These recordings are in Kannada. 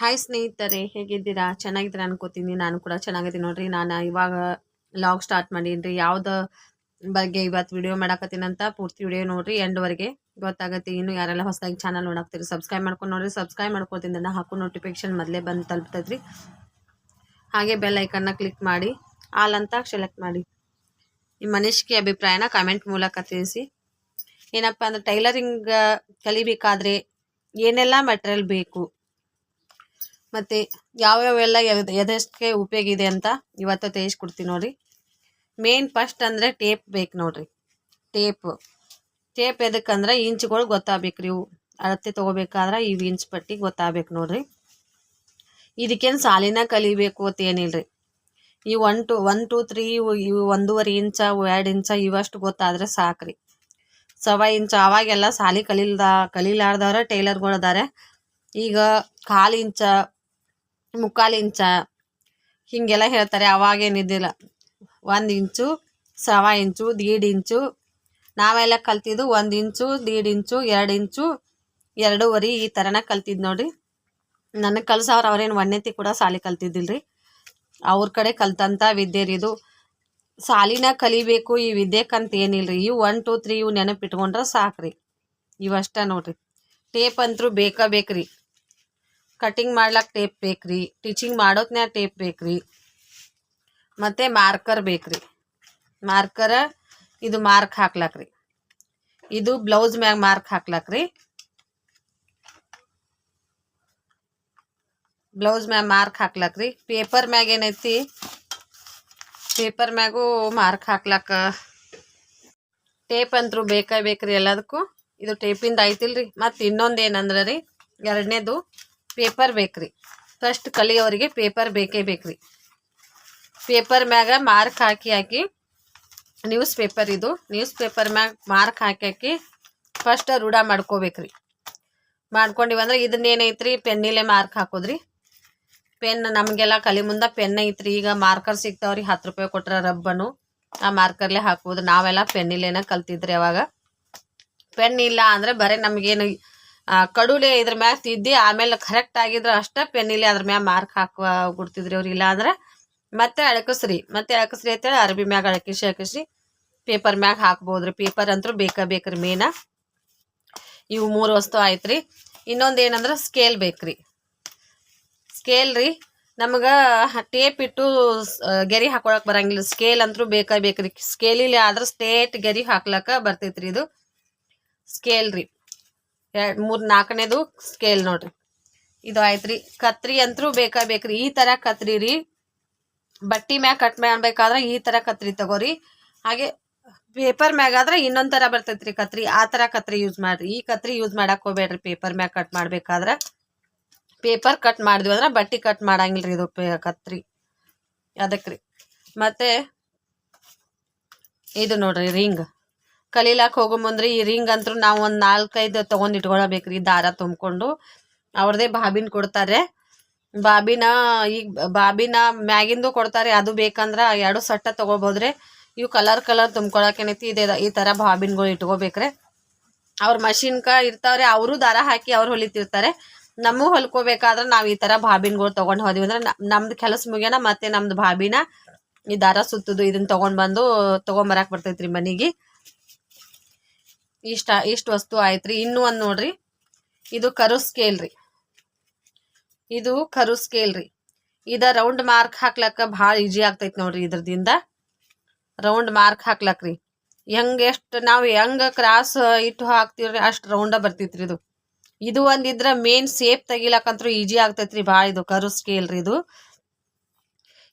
ಹಾಯ್ ಸ್ನೇಹಿತರೆ, ಹೇಗಿದ್ದೀರಾ? ಚೆನ್ನಾಗಿದ್ದೀರಾ ಅನ್ಕೋತೀನಿ. ನಾನು ಕೂಡ ಚೆನ್ನಾಗಿದ್ದೀನಿ. ನೋಡ್ರಿ, ನಾನು ಇವಾಗ ಲಾಗ್ ಸ್ಟಾರ್ಟ್ ಮಾಡೀನಿ ರೀ ಯಾವ್ದು ಬಗ್ಗೆ ಇವತ್ತು ವಿಡಿಯೋ ಮಾಡಾಕತ್ತೀನಿ ಅಂತ ಪೂರ್ತಿ ವಿಡಿಯೋ ನೋಡ್ರಿ, ಎಂಡ್ವರೆಗೆ ಗೊತ್ತಾಗತ್ತೆ. ಇನ್ನು ಯಾರೆಲ್ಲ ಹೊಸದಾಗಿ ಚಾನಲ್ ನೋಡಾಕ್ತೀರಿ ಸಬ್ಸ್ಕ್ರೈಬ್ ಮಾಡ್ಕೊಂಡು ನೋಡ್ರಿ. ಸಬ್ಸ್ಕ್ರೈಬ್ ಮಾಡ್ಕೊತೀನಿ ನಾನು ಹಾಕೋ ನೋಟಿಫಿಕೇಶನ್ ಮೊದಲೇ ಬಂದು ತಲುಪ್ತೈತ್ರಿ. ಹಾಗೆ ಬೆಲ್ ಐಕನ್ನ ಕ್ಲಿಕ್ ಮಾಡಿ ಆಲ್ ಅಂತ ಸೆಲೆಕ್ಟ್ ಮಾಡಿ. ನಿಮ್ಮ ಮನುಷ್ಯಕ್ಕೆ ಅಭಿಪ್ರಾಯನ ಕಮೆಂಟ್ ಮೂಲಕ ತಿಳಿಸಿ. ಏನಪ್ಪ ಅಂದ್ರೆ ಟೈಲರಿಂಗ್ ಕಲಿಬೇಕಾದ್ರೆ ಏನೆಲ್ಲ ಮೆಟೀರಿಯಲ್ ಬೇಕು? ಮತ್ತು ಯಾವ್ಯಾವೆಲ್ಲ ಎದ್- ಎದೆಷ್ಟಕ್ಕೆ ಉಪಯೋಗ ಇದೆ ಅಂತ ಇವತ್ತು ತೇಜಿಸ್ಕೊಡ್ತೀನಿ ನೋಡಿ. ಮೇನ್ ಫಸ್ಟ್ ಅಂದರೆ ಟೇಪ್ ಬೇಕು ನೋಡಿರಿ. ಟೇಪ್ ಟೇಪ್ ಎದಕ್ಕಂದ್ರೆ ಇಂಚ್ಗಳು ಗೊತ್ತಾಗಬೇಕು ರೀ ಇವು. ಅಳತೆ ತೊಗೋಬೇಕಾದ್ರೆ ಇವು ಇಂಚ್ ಪಟ್ಟಿ ಗೊತ್ತಾಗಬೇಕು ನೋಡಿರಿ. ಇದಕ್ಕೇನು ಸಾಲಿನ ಕಲಿಬೇಕು ಅಂತ ಏನಿಲ್ರಿ. ಈ one two one two three ಇವು ಒಂದೂವರೆ ಇಂಚ ಎರಡು ಇಂಚ ಇವಷ್ಟು ಗೊತ್ತಾದ್ರೆ ಸಾಕ್ರಿ. ಸವಾ ಇಂಚ ಅವಾಗೆಲ್ಲ ಸಾಲಿ ಕಲೀಲ್ದ, ಕಲೀಲಾರ್ದವ್ರ ಟೈಲರ್ಗಳು ಅದಾರೆ ಈಗ ಕಾಲು ಇಂಚ ಮುಕ್ಕಾಲು ಇಂಚ ಹೀಗೆಲ್ಲ ಹೇಳ್ತಾರೆ ಅವಾಗೇನಿದ್ದಿಲ್ಲ ಒಂದು ಇಂಚು, ಸವಾ ಇಂಚು, ದೀಡ್ ಇಂಚು. ನಾವೆಲ್ಲ ಕಲ್ತಿದ್ದು ಒಂದು ಇಂಚು, ದೀಡ್ ಇಂಚು, ಎರಡು ಇಂಚು, ಎರಡೂವರೆ ಈ ಥರನ ಕಲ್ತಿದ್ದು ನೋಡಿ ನನಗೆ ಕಲ್ಸವ್ರು ಅವ್ರೇನು ಒಣ್ಣೆತಿ ಕೂಡ ಸಾಲಿ ಕಲ್ತಿದ್ದಿಲ್ರಿ. ಅವ್ರ ಕಡೆ ಕಲ್ತಂಥ ವಿದ್ಯೆ ರೀ ಇದು ಸಾಲಿನ ಕಲಿಬೇಕು, ಈ ವಿದ್ಯೆಕ್ಕಂತ ರೀ ಇವು ಒನ್ ಟು ತ್ರೀ ಇವು ನೆನಪಿಟ್ಕೊಂಡ್ರೆ ಸಾಕ್ರಿ. ಇವಷ್ಟ ನೋಡ್ರಿ. ಟೇಪ್ ಅಂತರೂ ಬೇಕಾ ಬೇಕ್ರಿ. ಕಟಿಂಗ್ ಮಾಡ್ಲಕ್ಕೆ ಟೇಪ್ ಬೇಕ್ರಿ ಟೀಚಿಂಗ್ ಮಾಡೋತ್ನ್ಯಾಗ ಟೇಪ್ ಬೇಕ್ರಿ, ಮತ್ತು ಮಾರ್ಕರ್ ಬೇಕ್ರಿ. ಮಾರ್ಕರ ಇದು ಮಾರ್ಕ್ ಹಾಕ್ಲಾಕ್ರಿ. ಇದು ಬ್ಲೌಸ್ ಮ್ಯಾಗ ಮಾರ್ಕ್ ಹಾಕ್ಲಕ್ರಿ. ಬ್ಲೌಸ್ ಮ್ಯಾಗ ಮಾರ್ಕ್ ಹಾಕ್ಲಕ್ರಿ. ಪೇಪರ್ ಮ್ಯಾಗ ಏನೈತಿ? ಪೇಪರ್ ಮ್ಯಾಗೂ ಮಾರ್ಕ್ ಹಾಕ್ಲಕ್ಕ. ಟೇಪ್ ಅಂತೂ ಬೇಕೇ ಬೇಕ್ರಿ ಎಲ್ಲದಕ್ಕೂ? ಇದು ಟೇಪಿಂದ ಐತಿಲ್ರಿ ಮತ್ತು ಇನ್ನೊಂದು ಏನಂದ್ರೆ ರೀ ಎರಡನೇದು. ಪೇಪರ್ ಬೇಕ್ರಿ. ಫಸ್ಟ್ ಕಲಿಯೋರಿಗೆ ಪೇಪರ್ ಬೇಕೇ ಬೇಕ್ರಿ. ಪೇಪರ್ ಮ್ಯಾಗ ಮಾರ್ಕ್ ಹಾಕಿ ಹಾಕಿ ನ್ಯೂಸ್ ಪೇಪರ್ ಇದು. ನ್ಯೂಸ್ ಪೇಪರ್ ಮ್ಯಾಗ ಮಾರ್ಕ್ ಹಾಕಿ ಹಾಕಿ ಫಸ್ಟ್ ರೂಢ ಮಾಡ್ಕೋಬೇಕ್ರಿ. ಮಾಡ್ಕೊಂಡಿವಂದ್ರೆ ಇದನ್ನೇನೈತ್ರಿ ಪೆನ್ನಿಲೆ ಮಾರ್ಕ್ ಹಾಕೋದ್ರಿ. ಪೆನ್ ನಮಗೆಲ್ಲ ಕಲಿ ಮುಂದೆ ಪೆನ್ ಐತ್ರಿ. ಈಗ ಮಾರ್ಕರ್ ಸಿಗ್ತಾವ್ರಿ, ಹತ್ತು ರೂಪಾಯಿ ಕೊಟ್ರ ರಬ್ಬನು. ಆ ಮಾರ್ಕರ್ಲೆ ಹಾಕೋದು. ನಾವೆಲ್ಲ ಪೆನ್ನಿಲೇನ ಕಲ್ತಿದ್ರಿ ಅವಾಗ. ಪೆನ್ ಇಲ್ಲ ಅಂದ್ರೆ ಬರೀ ನಮಗೇನು ಕಡುಲೆ ಇದ್ರ ಮ್ಯಾಗ ತಿದ್ದಿ, ಆಮೇಲೆ ಕರೆಕ್ಟ್ ಆಗಿದ್ರೆ ಅಷ್ಟೇ ಪೆನ್ನಿಲೆ ಅದ್ರ ಮ್ಯಾಗ ಮಾರ್ಕ್ ಹಾಕುವ ಬಿಡ್ತಿದ್ರಿ ಅವ್ರು ಇಲ್ಲಾಂದ್ರೆ ಮತ್ತೆ ಅಳಕಸ್ರಿ ಮತ್ತೆ ಅಳಕಸ್ರಿ ಅಂತೇಳಿ ಅರಬಿ ಮ್ಯಾಗ ಅಳಕಿಸಿ ಅಳಕಿಸಿ ಪೇಪರ್ ಮ್ಯಾಗ ಹಾಕ್ಬೋದ್ರಿ. ಪೇಪರ್ ಅಂತೂ ಬೇಕಾ ಬೇಕ್ರಿ ಮೇನ ಇವು ಮೂರು ವಸ್ತು ಆಯ್ತ್ರಿ. ಇನ್ನೊಂದು ಏನಂದ್ರೆ ಸ್ಕೇಲ್ ಬೇಕ್ರಿ. ಸ್ಕೇಲ್ ರೀ ನಮಗೆ ಟೇಪ್ ಇಟ್ಟು ಗೆರಿ ಹಾಕೊಳಕ್ ಬರಂಗಿಲ್ಲ. ಸ್ಕೇಲ್ ಅಂತೂ ಬೇಕಾ ಬೇಕ್ರಿ. ಸ್ಕೇಲಿಲಿ ಆದ್ರೆ ಸ್ಟೇಟ್ ಗೆರಿ ಹಾಕ್ಲಕ್ಕ ಬರ್ತೈತ್ರಿ ಇದು. ಸ್ಕೇಲ್ ರೀ. ಎರಡು ಮೂರು ನಾಲ್ಕನೇದು ಸ್ಕೇಲ್ ನೋಡ್ರಿ. ಇದು ಆಯ್ತ್ರಿ. ಕತ್ರಿ ಅಂತೂ ಬೇಕಾ ಬೇಕ್ರಿ ಈ ಥರ ಕತ್ರಿ ರೀ. ಬಟ್ಟಿ ಮ್ಯಾಗ ಕಟ್ ಮಾಡ್ಬೇಕಾದ್ರೆ ಈ ಥರ ಕತ್ರಿ ತಗೋರಿ. ಹಾಗೆ ಪೇಪರ್ ಮ್ಯಾಗ ಆದ್ರೆ ಇನ್ನೊಂದ್ ಥರ ಬರ್ತೈತ್ರಿ ಕತ್ರಿ. ಆ ಥರ ಕತ್ರಿ ಯೂಸ್ ಮಾಡ್ರಿ. ಈ ಕತ್ರಿ ಯೂಸ್ ಮಾಡಕ್ ಹೋಗ್ಬೇಡ್ರಿ. ಪೇಪರ್ ಮ್ಯಾಗ ಕಟ್ ಮಾಡ್ಬೇಕಾದ್ರೆ. ಪೇಪರ್ ಕಟ್ ಮಾಡಿದ್ವಿ ಅಂದ್ರೆ ಬಟ್ಟಿ ಕಟ್ ಮಾಡಂಗಿಲ್ರಿ ಇದು ಪೇ ಕತ್ರಿ. ಅದಕ್ರಿ. ಮತ್ತೆ ಇದು ನೋಡ್ರಿ ರಿಂಗ್ ಕಲೀಲಾಕ್ ಹೋಗೋ ಮುಂದ್ರಿ ಈ ರಿಂಗ್ ಅಂತೂ ನಾವು ಒಂದು ನಾಲ್ಕೈದು ತೊಗೊಂಡು ಇಟ್ಕೊಳಬೇಕ್ರಿ ದಾರ ತುಂಬಿಕೊಂಡು. ಅವ್ರದೇ ಬಾಬಿನ ಕೊಡ್ತಾರೆ. ಬಾಬಿನ ಈಗ ಬಾಬಿನ ಮ್ಯಾಗಿಂದು ಕೊಡ್ತಾರೆ, ಅದು ಬೇಕಂದ್ರೆ ಎರಡು ಸಟ್ಟ ತೊಗೊಬೋದ್ರೆ. ಇವು ಕಲರ್ ಕಲರ್ ತುಂಬ್ಕೊಳಕೇನೈತಿ ಇದೆ ಈ ಥರ ಬಾಬಿನ್ಗಳು ಇಟ್ಕೋಬೇಕ್ರೆ. ಅವ್ರ ಮಷಿನ್ಕ ಇರ್ತಾವ್ರೆ, ಅವರು ದಾರ ಹಾಕಿ ಅವ್ರು ಹೊಲಿತಿರ್ತಾರೆ. ನಮಗೂ ಹೊಲ್ಕೋಬೇಕಾದ್ರೆ ನಾವು ಈ ಥರ ಬಾಬಿನ್ಗಳು ತೊಗೊಂಡು ಹೋದ್ವಿ. ಅಂದ್ರೆ ನಮ್ದು ಕೆಲಸ ಮುಗಿಯೋಣ ಮತ್ತೆ ನಮ್ದು ಬಾಬಿನ ಈ ದಾರ ಸುತ್ತದು ಇದನ್ನ ತೊಗೊಂಡು ಬಂದು ತೊಗೊಂಬರಕ್ಕೆ ಬರ್ತೈತ್ರಿ ಮನೆಗೆ. ಇಷ್ಟ, ಇಷ್ಟು ವಸ್ತು ಆಯ್ತ್ರಿ. ಇನ್ನೂ ಒಂದು ನೋಡ್ರಿ. ಇದು ಕರು ಸ್ಕೇಲ್ ರೀ. ಇದು ಕರು ಸ್ಕೇಲ್ ರೀ. ಇದ ರೌಂಡ್ ಮಾರ್ಕ್ ಹಾಕ್ಲಕ್ಕ ಭಾಳ ಈಜಿ ಆಗ್ತೈತಿ ನೋಡ್ರಿ ಇದ್ರದಿಂದ. ರೌಂಡ್ ಮಾರ್ಕ್ ಹಾಕ್ಲಕ್ರಿ ಹೆಂಗ್ ಎಷ್ಟು, ನಾವು ಹೆಂಗ ಕ್ರಾಸ್ ಇಟ್ಟು ಹಾಕ್ತಿವ್ರಿ ಅಷ್ಟು ರೌಂಡ ಬರ್ತೈತ್ರಿ ಇದು. ಇದು ಒಂದಿದ್ರ ಮೇನ್ ಸೇಪ್ ತೆಗಿಲಕ್ಕಂತೂ ಈಜಿ ಆಗ್ತೈತ್ರಿ ಭಾಳ ಇದು ಕರು ಸ್ಕೇಲ್ ರೀ ಇದು.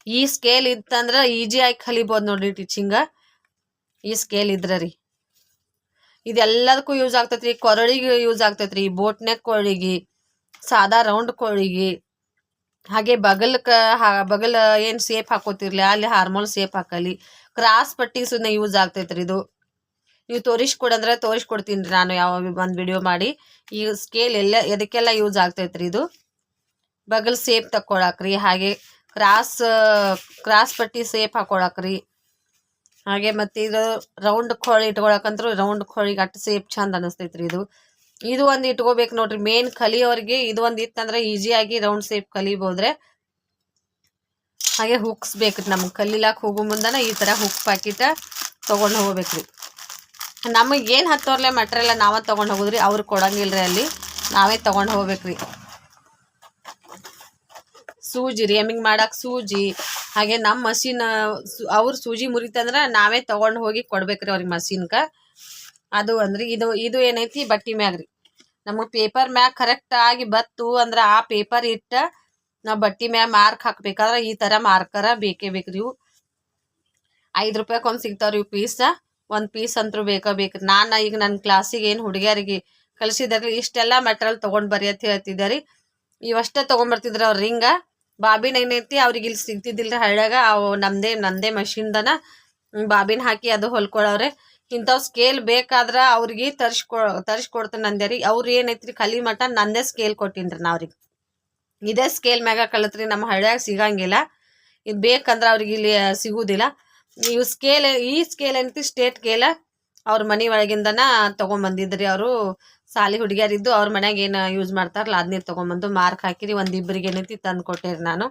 ಈ ಸ್ಕೇಲ್ ಇತ್ತಂದ್ರ ಈಜಿ ಆಗಿ ಕಲಿಬೋದು ನೋಡ್ರಿ ಟೀಚಿಂಗ ಈ ಸ್ಕೇಲ್ ಇದ್ರ ರೀ. ಇದೆಲ್ಲದಕ್ಕೂ ಯೂಸ್ ಆಗ್ತೈತ್ರಿ. ಕೊರಳಿಗೆ ಯೂಸ್ ಆಗ್ತೈತ್ರಿ. ಬೋಟ್ ನೆಕ್ ಸಾದಾ ರೌಂಡ್ ಕೊರಳಿಗೆ, ಹಾಗೆ ಬಗಲ್ಕ ಹಾ- ಬಗಲ್ ಏನ್ ಸೇಪ್ ಹಾಕೋತಿರ್ಲಿ, ಅಲ್ಲಿ ಹಾರ್ಮೋಲ್ ಸೇಪ್ ಹಾಕಲಿ. ಕ್ರಾಸ್ ಪಟ್ಟಿ ಸುಮ್ಮನೆ ಯೂಸ್ ಆಗ್ತೈತ್ರಿ ಇದು. ನೀವು ತೋರಿಸ್ಕೊಡಂದ್ರೆ ತೋರಿಸ್ಕೊಡ್ತೀನಿ ರೀ ನಾನು ಯಾವ ಒಂದು ವಿಡಿಯೋ ಮಾಡಿ. ಈ ಸ್ಕೇಲ್ ಎಲ್ಲ, ಎದಕ್ಕೆಲ್ಲ ಯೂಸ್ ಆಗ್ತೈತ್ರಿ ಇದು. ಬಗಲ್ ಸೇಪ್ ತಕ್ಕೊಳಕ್ರಿ, ಹಾಗೆ ಕ್ರಾಸ್ ಕ್ರಾಸ್ ಪಟ್ಟಿ ಸೇಪ್ ಹಾಕೊಳಕ್ರಿ. ಹಾಗೆ ಮತ್ತೆ ಇದು ರೌಂಡ್ ಕೋಳಿ ಇಟ್ಕೊಳಕಂತ್ರು ರೌಂಡ್ ಕೋಳಿಗೆ ಅಟ್ ಸೇಪ್ ಚಂದ ಅನಿಸ್ತೈತ್ರಿ ಇದು. ಇದು ಒಂದು ಇಟ್ಕೋಬೇಕು ನೋಡ್ರಿ. ಮೇನ್ ಕಲಿಯೋರಿಗೆ ಇದು ಒಂದು ಇತ್ತಂದ್ರೆ ಈಸಿಯಾಗಿ ರೌಂಡ್ ಸೇಪ್ ಕಲಿಬೋದ್ರೆ ಹಾಗೆ ಹುಕ್ಸ್ ಬೇಕು ನಮ್ಗೆ ಕಲಿಲಾಕ್ ಹೋಗೋ ಮುಂದನ ಈ ಥರ ಹುಕ್ ಪ್ಯಾಕೆಟ ತೊಗೊಂಡು ಹೋಗ್ಬೇಕ್ರಿ. ನಮಗೆ ಏನು ಹತ್ತೋರ್ಲೆ ಮಟ್ರೆಲ್ಲ ನಾವೇ ತೊಗೊಂಡು ಹೋಗುದ್ರಿ. ಅವ್ರು ಕೊಡಂಗಿಲ್ರಿ ಅಲ್ಲಿ. ನಾವೇ ತೊಗೊಂಡು ಹೋಗ್ಬೇಕ್ರಿ. ಸೂಜಿ ರೀ ಎಮ್ಮಿಂಗ್ ಮಾಡಕ್ಕೆ ಸೂಜಿ. ಹಾಗೆ ನಮ್ಮ ಮಷಿನ್ ಅವ್ರು ಸೂಜಿ ಮುರಿತಂದ್ರೆ ನಾವೇ ತೊಗೊಂಡು ಹೋಗಿ ಕೊಡ್ಬೇಕ್ರಿ ಅವ್ರಿಗೆ ಮಷೀನ್ಗೆ ಅದು ಅಂದ್ರೆ ಇದು ಇದು ಏನೈತಿ ಬಟ್ಟಿ ಮ್ಯಾಗ ರೀ. ನಮಗೆ ಪೇಪರ್ ಮ್ಯಾಗ ಕರೆಕ್ಟ್ ಆಗಿ ಬತ್ತು ಅಂದ್ರೆ ಆ ಪೇಪರ್ ಇಟ್ಟ ನಾವು ಬಟ್ಟಿ ಮ್ಯಾಗ ಮಾರ್ಕ್ ಹಾಕ್ಬೇಕಾದ್ರೆ ಈ ಥರ ಮಾರ್ಕರ ಬೇಕೇ ಬೇಕ್ರಿ ಇವು. ಐದು ರೂಪಾಯಿಗೆ ಒಂದು ಸಿಗ್ತಾವ್ರಿ ಇವು ಪೀಸ. ಒಂದು ಪೀಸ್ ಅಂತೂ ಬೇಕೇ ಬೇಕು ನಾನು ಈಗ ನನ್ನ ಕ್ಲಾಸಿಗೆ ಏನು ಹುಡುಗಿಯರಿಗೆ ಕಲಿಸಿದಾರೆ ಇಷ್ಟೆಲ್ಲ ಮೆಟೀರಿಯಲ್ ತೊಗೊಂಡು ಬರೀ ಅಂತ ಹೇಳ್ತಿದ್ದಾರೆ ಇವಷ್ಟೇ ತೊಗೊಂಬರ್ತಿದ್ರು ಅವ್ರ ರಿಂಗ. ಬಾಬಿನ್ ಏನೈತಿ, ಅವ್ರಿಗೆ ಇಲ್ಲಿ ಸಿಗ್ತಿದ್ದಿಲ್ಲ ಹಳ್ಳ್ಯಾಗ. ಅವು ನಮ್ಮದೇ ನಂದೇ ಮಷಿನ್ದನ ಬಾಬಿನ ಹಾಕಿ ಅದು ಹೊಲ್ಕೊಳವ್ರೆ. ಇಂಥವು ಸ್ಕೇಲ್ ಬೇಕಾದ್ರೆ ಅವ್ರಿಗೆ ತರ್ಸ್ಕೊ, ತರ್ಸ್ಕೊಡ್ತೇನೆ ನಂದೇರಿ ಅವ್ರು ಏನೈತ್ರಿ ಕಲಿ ಮಟ್ಟ ನಂದೇ ಸ್ಕೇಲ್ ಕೊಟ್ಟಿನ್ರಿ ನಾ ಅವ್ರಿಗೆ ಇದೇ ಸ್ಕೇಲ್ ಮ್ಯಾಗ ಕಲತ್ರಿ ನಮ್ಮ ಹಳ್ಳ್ಯಾಗ ಸಿಗಂಗಿಲ್ಲ. ಇದು ಬೇಕಂದ್ರೆ ಅವ್ರಿಗೆ ಇಲ್ಲಿ ಸಿಗುವುದಿಲ್ಲ ಇವು ಸ್ಕೇಲ್ ಈ ಸ್ಕೇಲ್ ಏನೈತಿ ಸ್ಟೇಟ್ ಸ್ಕೇಲ ಅವ್ರ ಮನೆ ಒಳಗಿಂದನ ತೊಗೊಂಬಂದಿದ್ರಿ ಅವರು. ಸಾಲಿ ಹುಡುಗಿಯರಿದ್ದು ಅವ್ರ ಮನ್ಯಾಗ ಏನು ಯೂಸ್ ಮಾಡ್ತಾರಲ್ಲ ಅದನ್ನೇ ತೊಗೊಂಬಂದು ಮಾರ್ಕ್ ಹಾಕಿರಿ, ಒಂದು ಇಬ್ಬರಿಗೆ ಏನೈತಿ ತಂದು ಕೊಟ್ಟೆರಿ ನಾನು.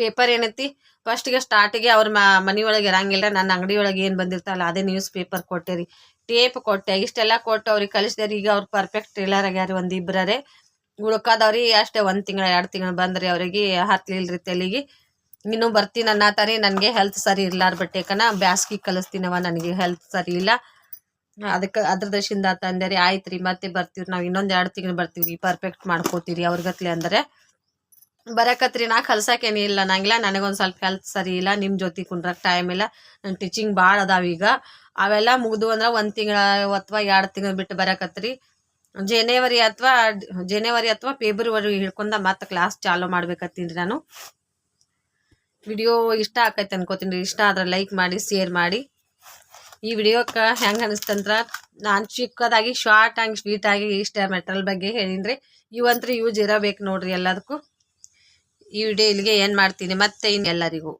ಪೇಪರ್ ಏನೈತಿ ಫಸ್ಟಿಗೆ ಸ್ಟಾರ್ಟಿಗೆ ಅವ್ರ ಮನೆಯೊಳಗೆ ಇರಂಗಿಲ್ಲ ನನ್ನ ಅಂಗಡಿ ಒಳಗೆ ಏನು ಬಂದಿರ್ತಾರಲ್ಲ ಅದೇ ನ್ಯೂಸ್ ಪೇಪರ್ ಕೊಟ್ಟೇರಿ. ಟೇಪ್ ಕೊಟ್ಟೆ, ಇಷ್ಟೆಲ್ಲ ಕೊಟ್ಟು ಅವ್ರಿಗೆ ಕಲಿಸ್ದೇರಿ ಈಗ ಅವ್ರು ಪರ್ಫೆಕ್ಟ್ ಟ್ರೇಲರ್ ಆಗ್ಯಾರ ಒಂದು ಇಬ್ಬರೇ ಉಳ್ಕಾದವ್ರಿ ಅಷ್ಟೇ ಒಂದು ತಿಂಗಳ, ಎರಡು ತಿಂಗಳು ಬಂದ್ರಿ ಅವರಿಗೆ ಹತ್ಲಿಲ್ರಿ ತೆಲಿಗೆ. ಇನ್ನೂ ಬರ್ತೀನಿ ಅನ್ನತಾರಿ ನನಗೆ ಹೆಲ್ತ್ ಸರಿ ಇರ್ಲಾರ ಬಟ್ಟೆಕನ ಬ್ಯಾಸ್ಗೆ ಕಲಿಸ್ತೀನವ ನನಗೆ ಹೆಲ್ತ್ ಸರಿ ಇಲ್ಲ. ಅದಕ್ಕೆ ಅದ್ರ ದಶಿಂದ ತಂದೆ ರೀ ಆಯ್ತು ರೀ ಮತ್ತೆ ಬರ್ತೀವಿ ನಾವು ಇನ್ನೊಂದು ಎರಡು ತಿಂಗಳು ಬರ್ತೀವಿ ಪರ್ಫೆಕ್ಟ್ ಮಾಡ್ಕೋತೀರಿ ಅವ್ರಿಗತ್ಲೆ ಅಂದರೆ, ಬರಕತ್ರಿ, ನಾ ಕಲ್ಸಕ್ಕೇನಿ ಇಲ್ಲ, ನಂಗಿಲ್ಲ, ನನಗೊಂದು ಸ್ವಲ್ಪ ಹೆಲ್ತ್ ಸರಿ ಇಲ್ಲ ನಿಮ್ಮ ಜೊತೆ ಕುಂಡ್ರಕ್ಕೆ ಟೈಮ್ ಇಲ್ಲ ನನ್ನ ಟೀಚಿಂಗ್ ಭಾಳ ಅದಾವ ಈಗ, ಅವೆಲ್ಲ ಮುಗಿದು ಅಂದ್ರೆ ಒಂದು ತಿಂಗಳ ಅಥವಾ ಎರಡು ತಿಂಗಳು ಬಿಟ್ಟು ಬರಕತ್ರಿ. ಜನವರಿ ಅಥವಾ ಜನವರಿ ಅಥವಾ ಫೆಬ್ರವರಿ ಹಿಡ್ಕೊಂಡ ಮತ್ತೆ ಕ್ಲಾಸ್ ಚಾಲೂ ಮಾಡ್ಬೇಕತ್ತೀನಿ ನಾನು. ವಿಡಿಯೋ ಇಷ್ಟ ಆಕೈತೆ ಅನ್ಕೋತೀನಿ ಇಷ್ಟ ಆದ್ರೆ ಲೈಕ್ ಮಾಡಿ ಶೇರ್ ಮಾಡಿ. ಈ ವಿಡಿಯೋಕ್ಕೆ ಹೆಂಗೆ ಅನಿಸ್ತಂದ್ರ ನಾನು ಚಿಕ್ಕದಾಗಿ ಶಾರ್ಟ್ ಆಗಿ ಸ್ವೀಟ್ ಆಗಿ ಇಷ್ಟ ಮೆಟ್ರಲ್ ಬಗ್ಗೆ ಹೇಳಿನ್ರಿ. ಇವಂತ್ರು ಯೂಸ್ ಇರಬೇಕು ನೋಡ್ರಿ ಎಲ್ಲದಕ್ಕೂ. ಈ ವಿಡಿಯೋ ಇಲ್ಲಿಗೆ ಏನು ಮಾಡ್ತೀನಿ ಮತ್ತೆ ಇನ್ನೆಲ್ಲರಿಗೂ